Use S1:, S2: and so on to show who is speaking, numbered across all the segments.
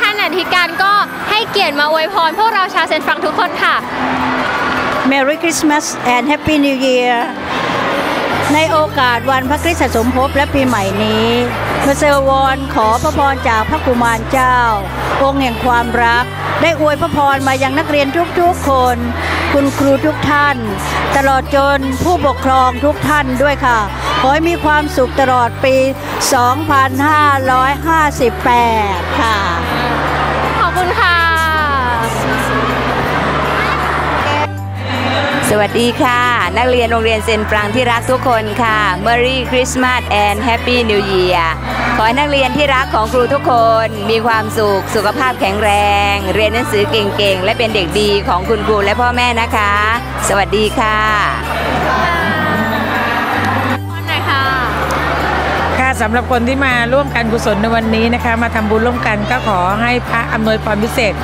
S1: ท่านอธิการก็ให้เกียรติมาอวยพรพวกเราชาวเซนฟรังทุกคนค่ะ
S2: Merry Christmas and Happy New Year ในโอกาสวันพระคริสตสมภพและปีใหม่นี้ มาเซลวอนขอพระพรจากพระกุมารเจ้า องค์แห่งความรัก ได้อวยพระพรมายังนักเรียนทุกๆคน คุณครูทุกท่าน ตลอดจนผู้ปกครองทุกท่านด้วยค่ะ ขอให้มีความสุขตลอดปี 2558 ค่ะ
S1: ขอบคุณค่ะ
S3: วัสดีค่ะ นักเรียนโรงเรียนเซนฟรังที่รักทุกคนค่ะ Merry Christmas and Happy New Year ขอให้นักเรียนที่รักของครูทุกคน มีความสุข สุขภาพแข็งแรง เรียนหนังสือเก่งๆ และเป็นเด็กดีของคุณครูและพ่อแม่นะคะ สวัสดีค่ะ
S4: สำหรับคนที่มาร่วมการกุศลในวันนี้นะคะ มาทำบุญร่วมกันก็ขอให้พระอำนวยพรพิเศษ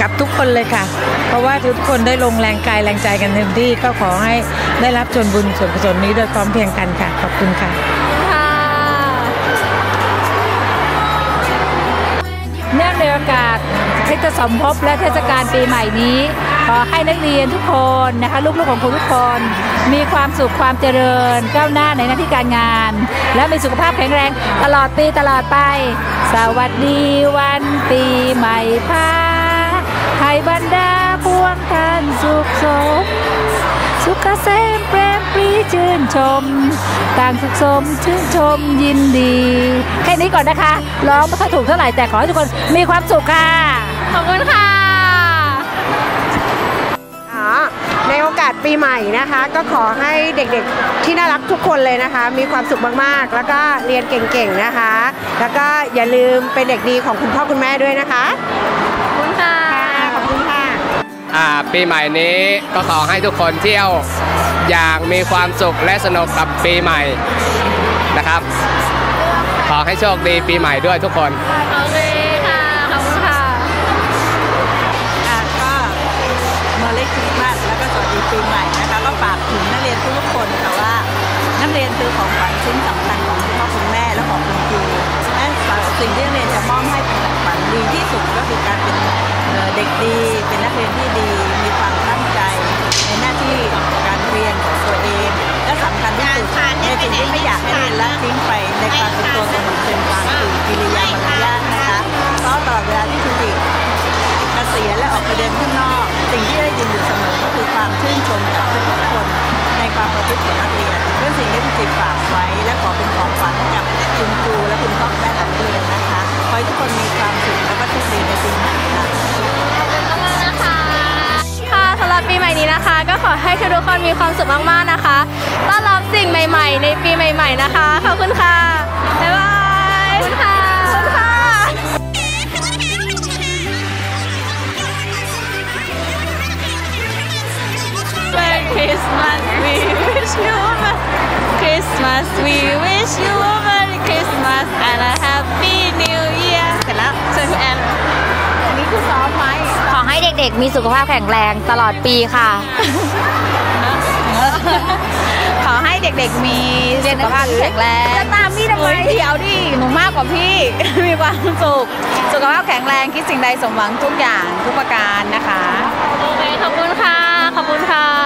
S4: กับทุกคนเลยค่ะ เพราะว่าทุกคนได้ลงแรงกายแรงใจกันเต็มที่ก็ขอให้ได้รับส่วนบุญส่วนกุศลนี้โดยพร้อมเพรียงกันค่ะ ขอบคุณค่ะ
S1: ค่ะ
S5: เนื่องในโอกาส คริสตสมภพและเทศกาลปีใหม่นี้ ขอให้นักเรียนทุกคนนะคะลูกๆของครูทุกคน มีความสุขความเจริญ ก้าวหน้าในหน้าที่การงาน และมีสุขภาพแข็งแรงตลอดปีตลอดไป สวัสดีวันปีใหม่พาให้บรรดาพวกท่านสุขสมสุขเกษมเปรมปรีชื่นชม ต่างสุขสมชื่นชมยินดี แค่นี้ก่อนนะคะ ร้องไม่ค่อยถูกเท่าไหร่แต่ขอให้ทุกคนมีความสุขค่ะ
S1: ขอบคุณค่ะ
S6: อ๋อในโอกาสปีใหม่นะคะ ก็ขอให้เด็กๆที่น่ารักทุกคนเลยนะคะ มีความสุขมากๆ แล้วก็เรียนเก่งๆนะคะ แล้วก็อย่าลืมเป็นเด็กดีของคุณพ่อคุณแม่ด้วยนะคะ
S1: ขอบคุณค่ะ
S6: ขอบคุณค่ะ
S7: อ่าปีใหม่นี้ก็ขอให้ทุกคนเที่ยวอย่างมีความสุขและสนุกกับปีใหม่นะครับ ขอให้โชคดีปีใหม่ด้วยทุกคน
S2: ชิ้นสำคัญของคุณพ่อคุณแม่และของคุณครูและสิ่งที่เรียนจะมอบให้เป็นของขวัญดีที่สุดก็คือการเป็นเด็กดี เป็นนักเรียนที่ดี มีความตั้งใจ ในหน้าที่การเรียนของตัวเองและสำคัญที่สุดในสิ่งที่ไม่อยากให้เรียนละทิ้งไปในความเป็นตัวตนของเป็นความคือกิริยามารยาทนะคะเพราะตลอดเวลาที่คุณจิเกษียณและออกไปเดินข้างนอก สิ่งที่ได้ยินอยู่เสมอก็คือความชื่นชมจากทุกคน ความประพฤติของนักเรียนเรื่องสิ่งที่คุณจิฝากไว้ และขอเป็นของขวัญให้กับคุณครูและคุณพ่อแม่ของนักเรียนนะคะขอให้ทุกคนมีความสุขและก็โชคดีในปีใหม่ค่ะ
S1: ค่ะสำหรับปีใหม่นี้นะคะ ก็ขอให้ทุกคนมีความสุขมากๆนะคะ ต้อนรับสิ่งใหม่ ๆ ในปีใหม่ ๆ นะคะ
S8: Christmas, we wish you a Merry Christmas, we wish you a Merry Christmas and a Happy New Year เสร็จแล้วเสร็จแอนอันนี้คือซ้อมไหม
S5: ขอให้เด็กๆ มีสุขภาพแข็งแรงตลอดปีค่ะ
S8: ขอให้เด็กๆมีสุขภาพที่แข็งแรง
S5: จะตามพี่ทำไม
S8: เดี๋ยวดิหนูมากกว่าพี่ มีความสุข สุขภาพแข็งแรงคิดสิ่งใดสมหวังทุกอย่างทุกประการนะคะ
S1: โอเค ขอบคุณค่ะ ขอบคุณค่ะ